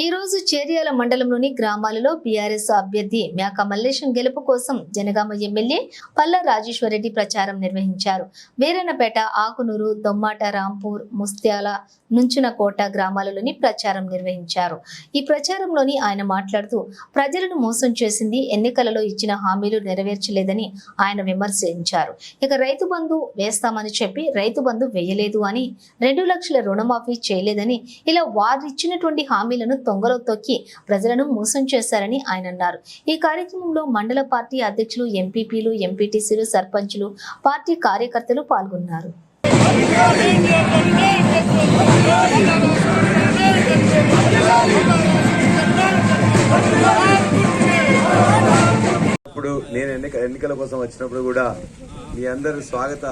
ఈ రోజు చేర్యాల మండలంలోని గ్రామాలలో బీఆర్ఎస్ అభ్యర్థి మేక మల్లేశం గెలుపు కోసం జనగామ ఎమ్మెల్యే పల్లా రాజేశ్వరరెడ్డి ప్రచారం నిర్వహించారు. వీరన్నపేట ఆకునూరు దొమ్మాట రాంపూర్ ముస్త్యాల నుంచునకోట గ్రామాలలోని ప్రచారం నిర్వహించారు. ఈ ప్రచారంలోని ఆయన మాట్లాడుతూ ప్రజలను మోసం చేసింది ఎన్నికలలో ఇచ్చిన హామీలు నెరవేర్చలేదని ఆయన విమర్శించారు. ఇక రైతు బంధు వేస్తామని చెప్పి రైతు బంధు వేయలేదు అని రెండు లక్షల రుణమాఫీ చేయలేదని ఇలా వారిచ్చినటువంటి హామీలను తొంగలో తొక్కి ప్రజలను మోసం చేశారని ఆయన అన్నారు. ఈ కార్యక్రమంలో మండల పార్టీ అధ్యక్షులు ఎంపీపీలు ఎంపీటీసీలు సర్పంచులు పార్టీ కార్యకర్తలు పాల్గొన్నారు. ఇప్పుడు నేను ఎన్నిక ఎన్నికల కోసం వచ్చినప్పుడు కూడా మీ అందరి స్వాగత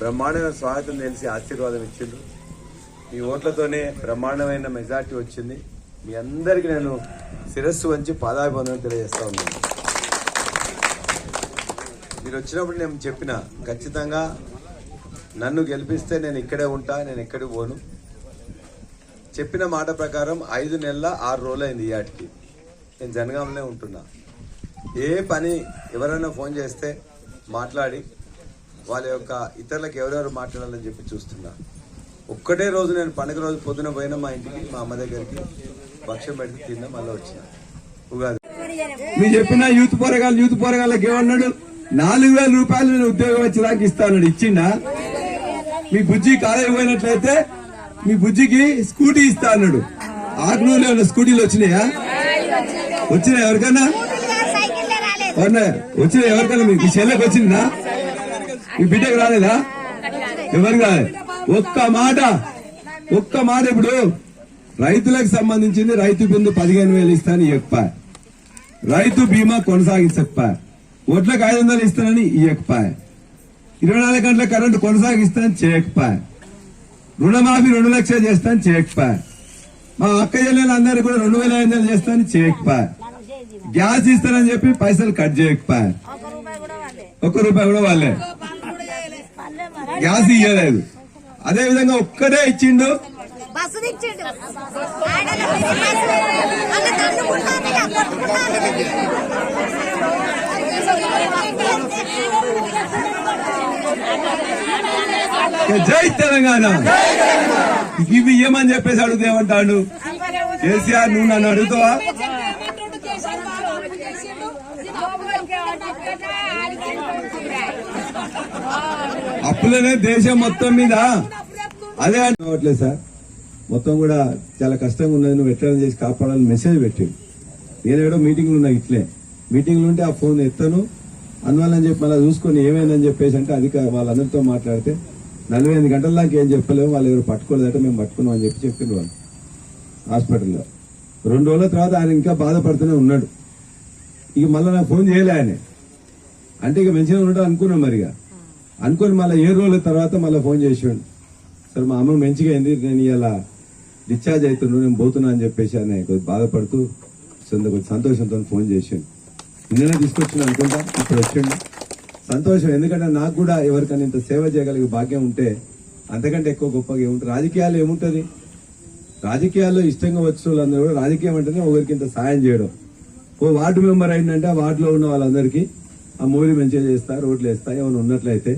బ్రహ్మాండమైన స్వాగతం తెలిసి ఆశీర్వాదం ఇచ్చిండ్రు. మీ ఓట్లతోనే బ్రహ్మాండమైన మెజార్టీ వచ్చింది. మీ అందరికి నేను శిరస్సు వంచి పాదాభివందనం తెలియజేస్తా ఉన్నాను. మీరు వచ్చినప్పుడు నేను చెప్పిన ఖచ్చితంగా నన్ను గెలిపిస్తే నేను ఇక్కడే ఉంటా నేను ఎక్కడికి పోను. చెప్పిన మాట ప్రకారం ఐదు నెలల ఆరు రోజులైంది ఈ ఆటికి. నేను జనగామనే ఉంటున్నా. ఏ పని ఎవరైనా ఫోన్ చేస్తే మాట్లాడి వాళ్ళ యొక్క ఇతరులకు ఎవరెవరు మాట్లాడాలని చెప్పి చూస్తున్నా. ఒక్కటే రోజు నేను పండుగ రోజు పొద్దున పోయినా మా ఇంటికి మా అమ్మ దగ్గరికి. భక్ష్యం పెట్టి తిన్నా మళ్ళీ వచ్చిన. ఉగాది. మీరు చెప్పిన యూత్ పోరగాళ్ళు యూత్ పోరగాళ్ళకి ఏమన్నాడు? నాలుగు వేల రూపాయలు నేను ఉద్యోగం వచ్చేదానికి ఇస్తాను ఇచ్చిండా? మీ బుజ్జి కాలేజీ పోయినట్లయితే మీ బుజ్జికి స్కూటీ ఇస్తా అన్నాడు. ఆకునూరులో ఉన్న స్కూటీలు వచ్చినాయా? వచ్చినాయి ఎవరికన్నా? అవునా? వచ్చినాయి ఎవరికన్నా? మీకు చెల్లెకి వచ్చిందా? మీ బిడ్డకు రాలేదా? ఎవరికి రాలేదు ఒక్క మాట ఒక్క మాట ఇప్పుడు రైతులకు సంబంధించింది రైతు బిందు పదిహేను వేలు ఇస్తాను ఇవ్వకపోయా రైతు బీమా కొనసాగించకపోయా ఓట్లకు ఐదు వందలు ఇస్తానని ఇవ్వకపోయా ఇరవై నాలుగు గంటల కరెంటు కొనసాగిస్తాను చేయకపోయా రుణమాఫీ రెండు లక్షలు చేస్తాను చేయకపోయా మా అక్క చెల్లెలు అందరూ కూడా రెండు వేల ఐదు వందలు చేస్తాను చేయకపోయా గ్యాస్ ఇస్తానని చెప్పి పైసలు కట్ చేయకపోయా ఒక్క రూపాయి కూడా వాళ్ళే. గ్యాస్ ఇయ్యలేదు. అదే విధంగా ఒక్కటే ఇచ్చిండు బస్సు జై తెలంగాణ. ఇవి ఏమని చెప్పేసి అడుగుతా కేసీఆర్ నువ్వు నన్ను అడుగుతావా? అప్పులనే దేశం మొత్తం మీద. అదే అనుకోవట్లేదు సార్. మొత్తం కూడా చాలా కష్టంగా ఉన్నది. నువ్వు ఎట్లా చేసి కాపాడాలని మెసేజ్ పెట్టిండు నేను ఏడో మీటింగ్లు ఉన్నాయి ఇట్లే. మీటింగ్లు ఉంటే ఆ ఫోన్ ఎత్తాను. అందువల్ల అని చెప్పి మళ్ళీ చూసుకొని ఏమైందని చెప్పేసి అంటే అది వాళ్ళందరితో మాట్లాడితే నలభై ఎనిమిది గంటల దాకా ఏం చెప్పలేము వాళ్ళు ఎవరు పట్టుకోలేదట మేము పట్టుకున్నాం అని చెప్పి చెప్పిండు వాళ్ళు హాస్పిటల్లో. రెండు రోజుల తర్వాత ఆయన ఇంకా బాధపడుతూనే ఉన్నాడు. ఇక మళ్ళీ నాకు ఫోన్ చేయలే ఆయన. అంటే ఇక మంచిగా ఉండటం అనుకున్నాం మరిగా. అనుకుని మళ్ళీ ఏ రోజుల తర్వాత మళ్ళీ ఫోన్ చేసేవాడు. సరే మా అమ్మ మంచిగా అయింది. నేను ఇలా డిశ్చార్జ్ అవుతున్నాను నేను పోతున్నా అని చెప్పేసి ఆయన కొద్దిగా బాధపడుతూ సొంత కొద్ది సంతోషంతో ఫోన్ చేసాడు. నిన్ననే తీసుకొచ్చిన అనుకుంటా ఇప్పుడు వచ్చిండు. సంతోషం ఎందుకంటే నాకు కూడా ఎవరికైనా ఇంత సేవ చేయగలిగే భాగ్యం ఉంటే అంతకంటే ఎక్కువ గొప్పగా ఏముంటుంది రాజకీయాలు ఏముంటది? రాజకీయాల్లో ఇష్టంగా వచ్చిన వాళ్ళందరూ కూడా రాజకీయం అంటేనే ఒకరికి ఇంత సాయం చేయడం. ఓ వార్డు మెంబర్ అయిందంటే ఆ వార్డులో ఉన్న వాళ్ళందరికీ ఆ మూవీ మంచిగా చేస్తా రోడ్లు వేస్తా ఏమైనా ఉన్నట్లయితే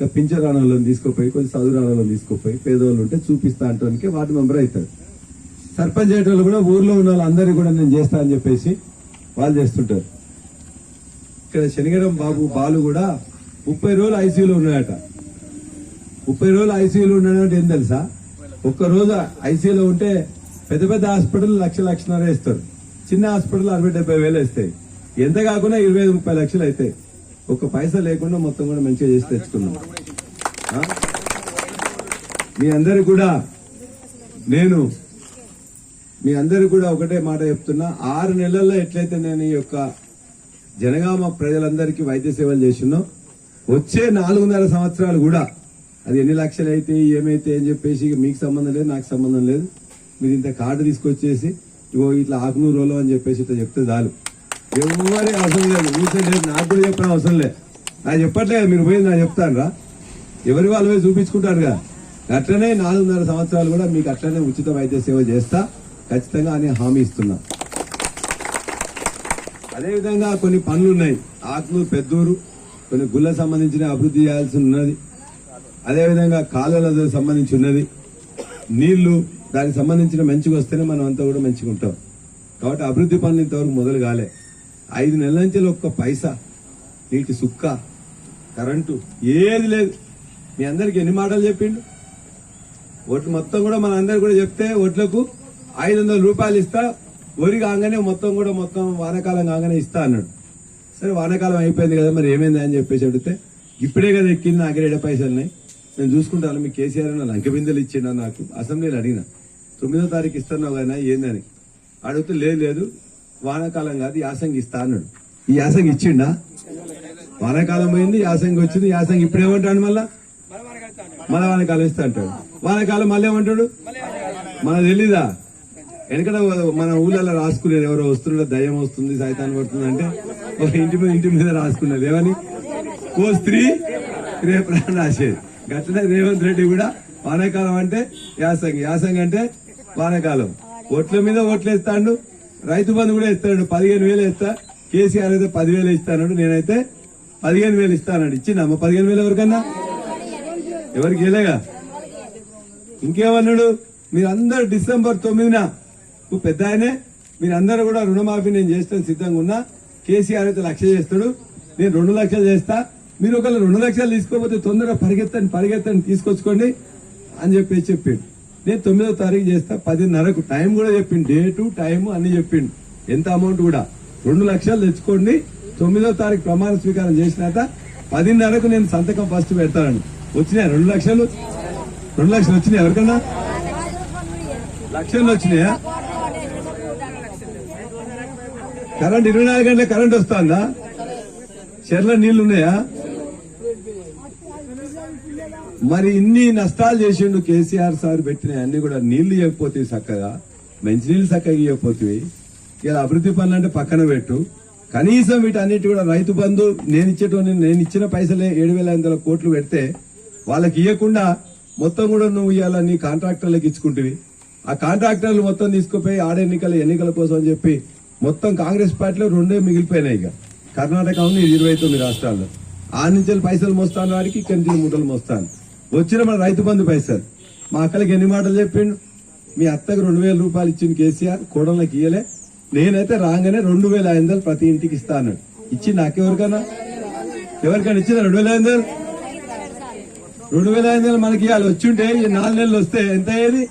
ఇంకా పింఛన్ రాణాలను తీసుకుపోయి కొంచెం చదువు తీసుకుపోయి పేదవాళ్ళు ఉంటే చూపిస్తా అంటానికి వార్డు మెంబర్ అవుతాడు. సర్పంచ్ అయ్యేటోళ్ళు కూడా ఊర్లో ఉన్న వాళ్ళందరినీ కూడా నేను చేస్తా అని చెప్పేసి వాళ్ళు చేస్తుంటారు. ఇక్కడ శనిగరం బాబు బాలు కూడా ముప్పై రోజులు ఐసీయూలో ఉన్నాయట ముప్పై రోజులు ఐసీయూలో ఉన్నాడంటే ఏం తెలుసా? ఒక్క రోజు ఐసీయూలో ఉంటే పెద్ద పెద్ద హాస్పిటల్ లక్ష లక్షన్నర వేస్తారు. చిన్న హాస్పిటల్ అరవై డెబ్బై వేలు వేస్తాయి. ఎంత కాకుండా ఇరవై ఐదు ముప్పై లక్షలు అవుతాయి. ఒక పైసా లేకుండా మొత్తం కూడా మంచిగా చేసి తెచ్చుకున్నాం. మీ అందరు కూడా నేను మీ అందరు కూడా ఒకటే మాట చెప్తున్నా. ఆరు నెలల్లో ఎట్లయితే నేను ఈ యొక్క జనగామ ప్రజలందరికీ వైద్య సేవలు చేసినో వచ్చే నాలుగున్నర సంవత్సరాలు కూడా అది ఎన్ని లక్షలు అయితే ఏమైతే అని చెప్పేసి మీకు సంబంధం లేదు నాకు సంబంధం లేదు. మీరు ఇంత కార్డు తీసుకొచ్చేసి ఇగో ఇట్లా ఆకునూరు అని చెప్పేసి ఇట్లా చెప్తే చాలు. ఎవరి అవసరం లేదు. ఊసే లేదు నాకు కూడా చెప్పిన అవసరం లేదు. నాకు చెప్పట్లేదు మీరు పోయి నాకు చెప్తాను రా ఎవరి వాళ్ళు పోయి చూపించుకుంటారుగా అట్లనే నాలుగున్నర సంవత్సరాలు కూడా మీకు అట్లనే ఉచిత వైద్య సేవ చేస్తా. ఖచ్చితంగా అని హామీ ఇస్తున్నా. అదేవిధంగా కొన్ని పనులు ఉన్నాయి ఆకులు పెద్దూరు కొన్ని గుళ్ళ సంబంధించిన అభివృద్ధి చేయాల్సి ఉన్నది. అదేవిధంగా కాలువలకు సంబంధించి ఉన్నది. నీళ్ళు దానికి సంబంధించిన మంచిగా వస్తేనే మనం అంతా కూడా మంచిగా ఉంటాం. కాబట్టి అభివృద్ధి పనులు ఇంతవరకు మొదలు కాలే. ఐదు నెలల నుంచి ఒక్క పైసా నీటి సుక్క కరెంటు ఏది లేదు. మీ అందరికి ఎన్ని మాటలు చెప్పిండు? ఓట్లు మొత్తం కూడా మన అందరు కూడా చెప్తే ఓట్లకు ఐదు వందల రూపాయలు ఇస్తా వరి కాగానే మొత్తం కూడా మొత్తం వానాకాలం కాగానే ఇస్తా అన్నాడు. సరే వానాకాలం అయిపోయింది కదా మరి ఏమైంది అని చెప్పేసి అడిగితే ఇప్పుడే కదా ఎక్కింది నాకు దగ్గర ఏడ పైసలున్నాయి? నేను చూసుకుంటాను మీ కేసీఆర్ నా లంక బిందెలు ఇచ్చిండ నాకు? అసెంబ్లీలో అడిగిన. తొమ్మిదో తారీఖు ఇస్తున్నావు కదా ఏందని? అడిగితే లేదు లేదు వానాకాలం కాదు యాసంగి ఇస్తా అన్నాడు. ఈ యాసంగి ఇచ్చిండా? వానాకాలం పోయింది యాసంగి వచ్చింది యాసంగి ఇప్పుడు ఏమంటాడు మళ్ళా? మళ్ళా వానకాలం ఇస్తా అంటాడు. వానకాలం మళ్ళీ ఏమంటాడు? మన తెలీదా? వెనకట మన ఊళ్ళలో రాసుకునేది ఎవరో వస్తున్నాడో దయ్యం వస్తుంది సైతాన్ని పడుతుంది అంటే ఒక ఇంటి మీద ఇంటి మీద రాసుకున్నది ఏమని? ఓ స్త్రీ రేపు రాసేది. గట్లనే రేవంత్ రెడ్డి కూడా వానాకాలం అంటే యాసంగి. యాసంగి అంటే వానాకాలం. ఓట్ల మీద ఓట్లు వేస్తాడు రైతు బంధు కూడా ఇస్తాడు. పదిహేను వేలు ఇస్తా. కేసీఆర్ అయితే పదివేలు ఇస్తానడు. నేనైతే పదిహేను వేలు ఇస్తానడు. ఇచ్చిందమ్మ పదిహేను వేలు ఎవరికన్నా? ఎవరికి ఇలాగా ఇంకేమన్నాడు? మీరందరూ డిసెంబర్ తొమ్మిదిన నువ్వు పెద్ద ఆయనే. మీరందరూ కూడా రుణమాఫీ నేను చేస్తాను సిద్ధంగా ఉన్నా. కేసీఆర్ అయితే లక్ష చేస్తాడు. నేను రెండు లక్షలు చేస్తా. మీరు ఒకవేళ రెండు లక్షలు తీసుకోకపోతే తొందరగా పరిగెత్తండి పరిగెత్తండి తీసుకొచ్చుకోండి అని చెప్పేసి చెప్పాడు. నేను తొమ్మిదో తారీఖు చేస్తా పదిన్నరకు. టైం కూడా చెప్పిండు. డేటు టైం అన్ని చెప్పిండు. ఎంత అమౌంట్ కూడా? రెండు లక్షలు తెచ్చుకోండి. తొమ్మిదో తారీఖు ప్రమాణ స్వీకారం చేసినాక పదిన్నరకు నేను సంతకం ఫస్ట్ పెడతానండి. వచ్చినాయి? రెండు లక్షలు? రెండు లక్షలు వచ్చినాయి? ఎవరికన్నా? లక్షలు వచ్చినాయా? కరెంట్ ఇరవై నాలుగు గంటల కరెంట్ వస్తుందా? చెర్ల నీళ్ళు ఉన్నాయా? మరి ఇన్ని నష్టాలు చేసిండు కేసీఆర్ సార్ పెట్టిన అన్ని కూడా నీళ్ళు ఇవ్వకపోతే చక్కగా మంచినీళ్ళు చక్కగా ఇవ్వకపోతే ఇలా అభివృద్ధి పనులు అంటే పక్కన పెట్టు. కనీసం వీటన్నిటి కూడా రైతు బంధు నేను ఇచ్చేటువంటి నేను ఇచ్చిన పైసలే ఏడు వేల ఐదు వందల కోట్లు పెడితే వాళ్ళకి ఇవ్వకుండా మొత్తం కూడా నువ్వు ఇవాళ నీ కాంట్రాక్టర్లకు ఇచ్చుకుంటువి. ఆ కాంట్రాక్టర్లు మొత్తం తీసుకుపోయి ఆడెన్నికల ఎన్నికల కోసం అని చెప్పి మొత్తం కాంగ్రెస్ పార్టీలో రెండే మిగిలిపోయినాయి ఇక. కర్ణాటక ఉంది ఇరవై తొమ్మిది రాష్ట్రాల్లో. ఆ నుంచి పైసలు మోస్తాను వాడికి ఇక్కడి నుంచి మూటలు మోస్తాను. వచ్చిన మన రైతు బంధు పైసలు. మా అక్కలకి ఎన్ని మాటలు చెప్పిండు? మీ అత్తకు రెండు వేల రూపాయలు ఇచ్చింది కేసీఆర్ కోడళ్ళకి ఇయ్యలే. నేనైతే రాగానే రెండు వేల ఐదు వందలు ప్రతి ఇంటికి ఇస్తాను ఇచ్చి నాకెవరికన్నా ఎవరికైనా ఇచ్చిన రెండు వేల ఐదు వందలు? రెండు వేల ఐదు వందలు మనకి ఇవాళ వచ్చి ఉంటే నాలుగు నెలలు వస్తే ఎంత అయ్యేది?